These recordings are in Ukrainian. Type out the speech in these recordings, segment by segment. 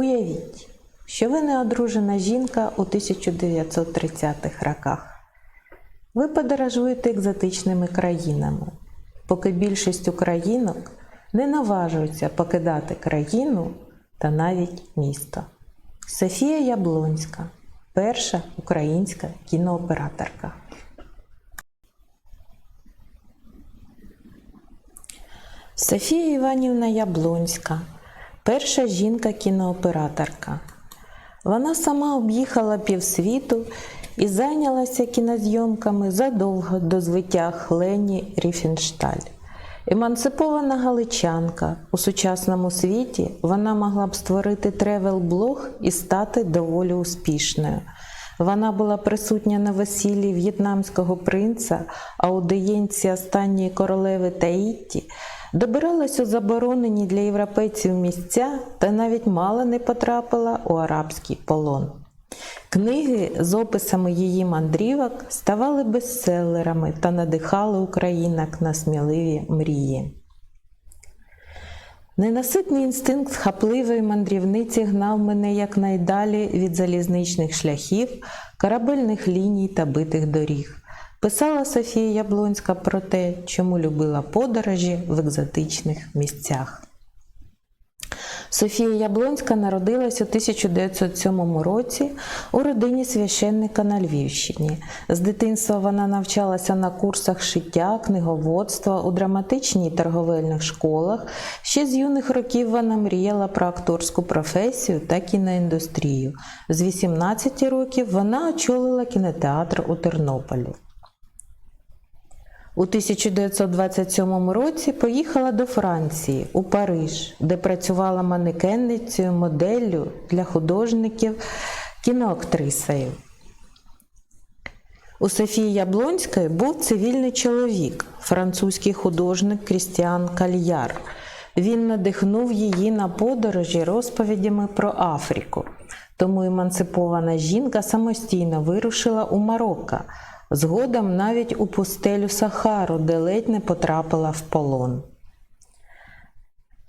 Уявіть, що ви не одружена жінка у 1930-х роках. Ви подорожуєте екзотичними країнами, поки більшість українок не наважуються покидати країну та навіть місто. Софія Яблонська, перша українська кінооператорка. Софія Іванівна Яблонська, перша жінка-кінооператорка. Вона сама об'їхала півсвіту і зайнялася кінозйомками задовго до звиття Лені Ріфеншталь. Емансипована галичанка у сучасному світі вона могла б створити тревел-блог і стати доволі успішною. Вона була присутня на весіллі в'єтнамського принца, аудиєнці останньої королеви Таїті, добиралась у заборонені для європейців місця та навіть мало не потрапила у арабський полон. Книги з описами її мандрівок ставали бестселерами та надихали українок на сміливі мрії. Ненаситний інстинкт хапливої мандрівниці гнав мене якнайдалі від залізничних шляхів, корабельних ліній та битих доріг. Писала Софія Яблонська про те, чому любила подорожі в екзотичних місцях. Софія Яблонська народилась у 1907 році у родині священника на Львівщині. З дитинства вона навчалася на курсах шиття, книговодства у драматичній і торговельних школах. Ще з юних років вона мріяла про акторську професію та кіноіндустрію. З 18 років вона очолила кінотеатр у Тернополі. У 1927 році поїхала до Франції у Париж, де працювала манекенницею, моделлю для художників, кіноактрисою. У Софії Яблонської був цивільний чоловік, французький художник Крістіан Кальяр. Він надихнув її на подорожі розповідями про Африку. Тому емансипована жінка самостійно вирушила у Марокко, згодом навіть у пустелю Сахару, де ледь не потрапила в полон.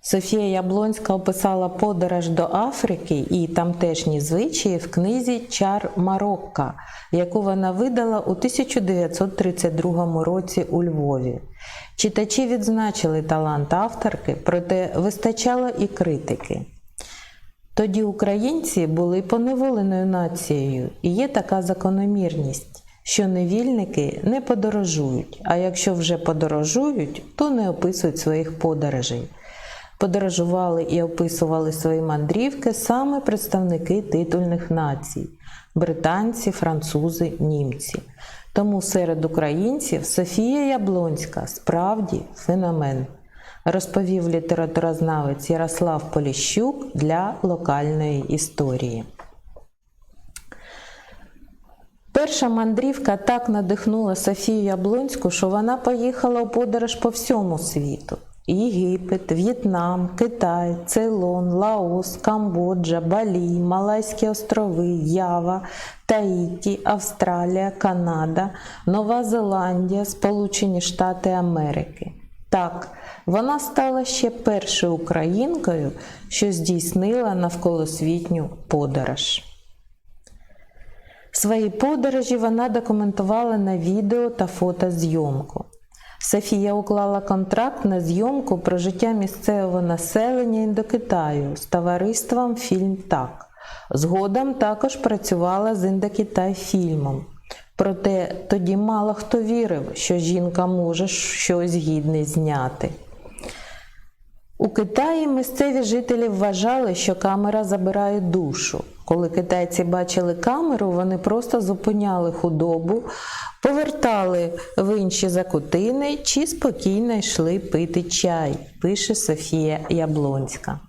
Софія Яблонська описала подорож до Африки і тамтешні звичаї в книзі Чар Марокка, яку вона видала у 1932 році у Львові. Читачі відзначили талант авторки, проте вистачало і критики. Тоді українці були поневоленою нацією, і є така закономірність, що невільники не подорожують, а якщо вже подорожують, то не описують своїх подорожей. Подорожували і описували свої мандрівки саме представники титульних націй британці, французи, німці. Тому серед українців Софія Яблонська справді феномен, розповів літературознавець Ярослав Поліщук для локальної історії. Перша мандрівка так надихнула Софію Яблонську, що вона поїхала у подорож по всьому світу. Єгипет, В'єтнам, Китай, Цейлон, Лаос, Камбоджа, Балі, Малайські острови, Ява, Таїті, Австралія, Канада, Нова Зеландія, Сполучені Штати Америки. Так, вона стала ще першою українкою, що здійснила навколосвітню подорож. Свої подорожі вона документувала на відео та фотозйомку. Софія уклала контракт на зйомку про життя місцевого населення Індокитаю з товариством Фільм Так. Згодом також працювала з Індокитай фільмом. Проте тоді мало хто вірив, що жінка може щось гідне зняти. У Китаї місцеві жителі вважали, що камера забирає душу. Коли китайці бачили камеру, вони просто зупиняли худобу, повертали в інші закутини чи спокійно йшли пити чай, пише Софія Яблонська.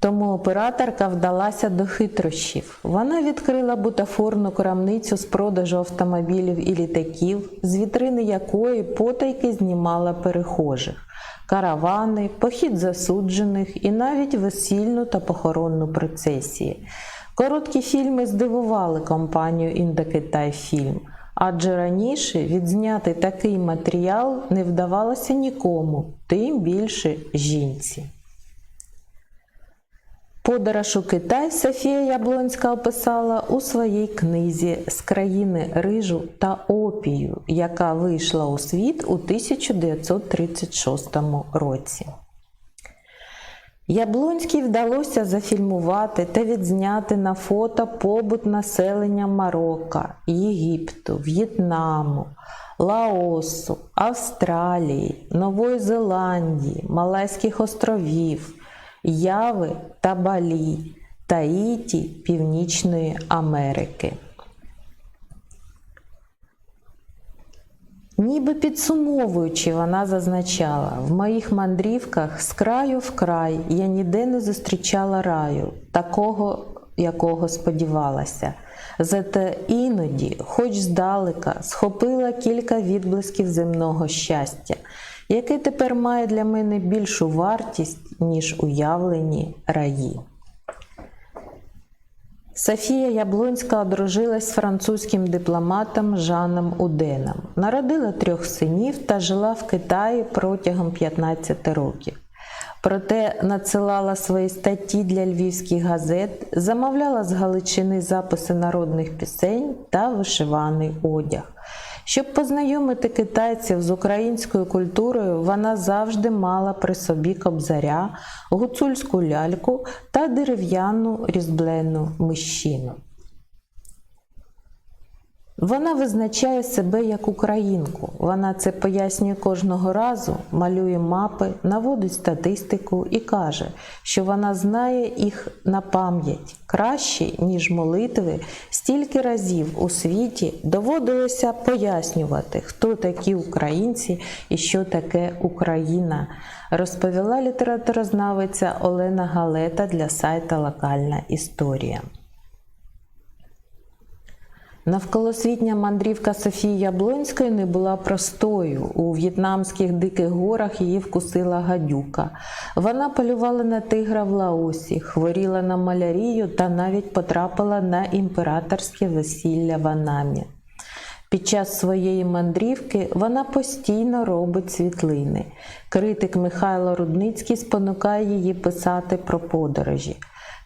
Тому операторка вдалася до хитрощів. Вона відкрила бутафорну крамницю з продажу автомобілів і літаків, з вітрини якої потайки знімала перехожих каравани, похід засуджених і навіть весільну та похоронну процесії. Короткі фільми здивували компанію Індокитай Фільм, адже раніше відзняти такий матеріал не вдавалося нікому, тим більше жінці. Подорож у Китай Софія Яблонська описала у своїй книзі з країни рижу та опію, яка вийшла у світ у 1936 році. Яблонській вдалося зафільмувати та відзняти на фото побут населення Марокко, Єгипту, В'єтнаму, Лаосу, Австралії, Нової Зеландії, Малайських островів, Яви та Балі, Таїті, Північної Америки. Ніби підсумовуючи, вона зазначала, в моїх мандрівках з краю в край я ніде не зустрічала раю, такого, якого сподівалася. Зате іноді, хоч здалека, схопила кілька відблисків земного щастя, яке тепер має для мене більшу вартість, ніж уявлені раї. Софія Яблонська одружилась з французьким дипломатом Жаном Уденом, народила трьох синів та жила в Китаї протягом 15 років. Проте надсилала свої статті для львівських газет, замовляла з Галичини записи народних пісень та вишиваний одяг. Щоб познайомити китайців з українською культурою, вона завжди мала при собі кобзаря, гуцульську ляльку та дерев'яну різблену мищину. Вона визначає себе як українку. Вона це пояснює кожного разу, малює мапи, наводить статистику і каже, що вона знає їх на пам'ять краще, ніж молитви. Стільки разів у світі доводилося пояснювати, хто такі українці і що таке Україна, розповіла літературознавиця Олена Галета для сайта Локальна історія. Навколосвітня мандрівка Софії Яблонської не була простою. У в'єтнамських диких горах її вкусила гадюка. Вона полювала на тигра в Лаосі, хворіла на малярію та навіть потрапила на імператорське весілля в Анамі. Під час своєї мандрівки вона постійно робить світлини. Критик Михайло Рудницький спонукає її писати про подорожі.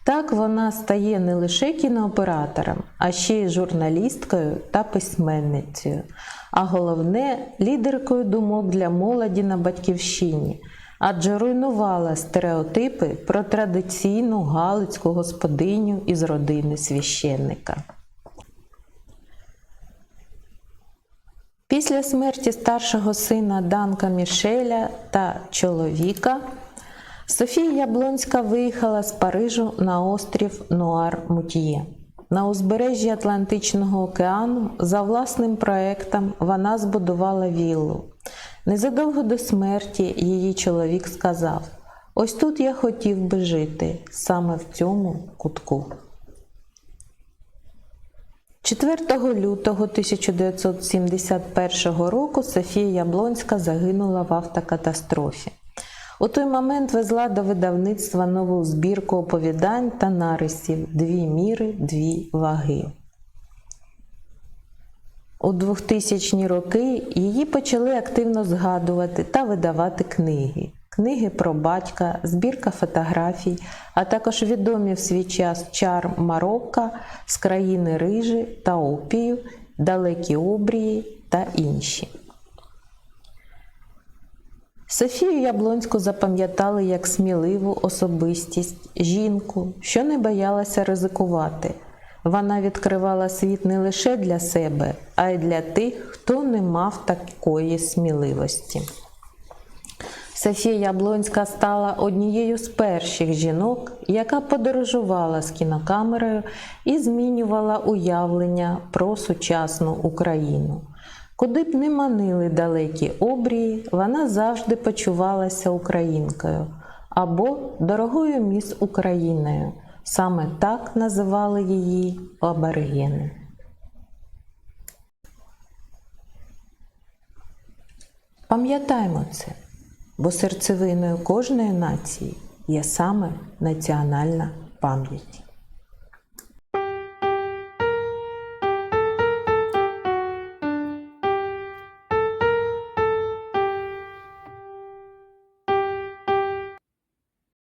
Так вона стає не лише кінооператором, а ще й журналісткою та письменницею, а головне лідеркою думок для молоді на батьківщині, адже руйнувала стереотипи про традиційну галицьку господиню із родини священника. Після смерті старшого сина Данка Мішеля та чоловіка Софія Яблонська виїхала з Парижу на острів Нуар Мутіє. На узбережжі Атлантичного океану за власним проектом вона збудувала віллу. Незадовго до смерті її чоловік сказав: Ось тут я хотів би жити, саме в цьому кутку. 4 лютого 1971 року Софія Яблонська загинула в автокатастрофі. У той момент везла до видавництва нову збірку оповідань та нарисів Дві міри, дві ваги. У 2000-ні роки її почали активно згадувати та видавати книги. Книги про батька, збірка фотографій, а також відомі в свій час чар Марокко з країни Рижі та Опію, Далекі Обрії та інші. Софію Яблонську запам'ятали як сміливу особистість, жінку, що не боялася ризикувати. Вона відкривала світ не лише для себе, а й для тих, хто не мав такої сміливості. Софія Яблонська стала однією з перших жінок, яка подорожувала з кінокамерою і змінювала уявлення про сучасну Україну. Куди б не манили далекі обрії, вона завжди почувалася українкою або дорогою міс Україною. Саме так називали її аборигени. Пам'ятаймо це, бо серцевиною кожної нації є саме національна пам'ять.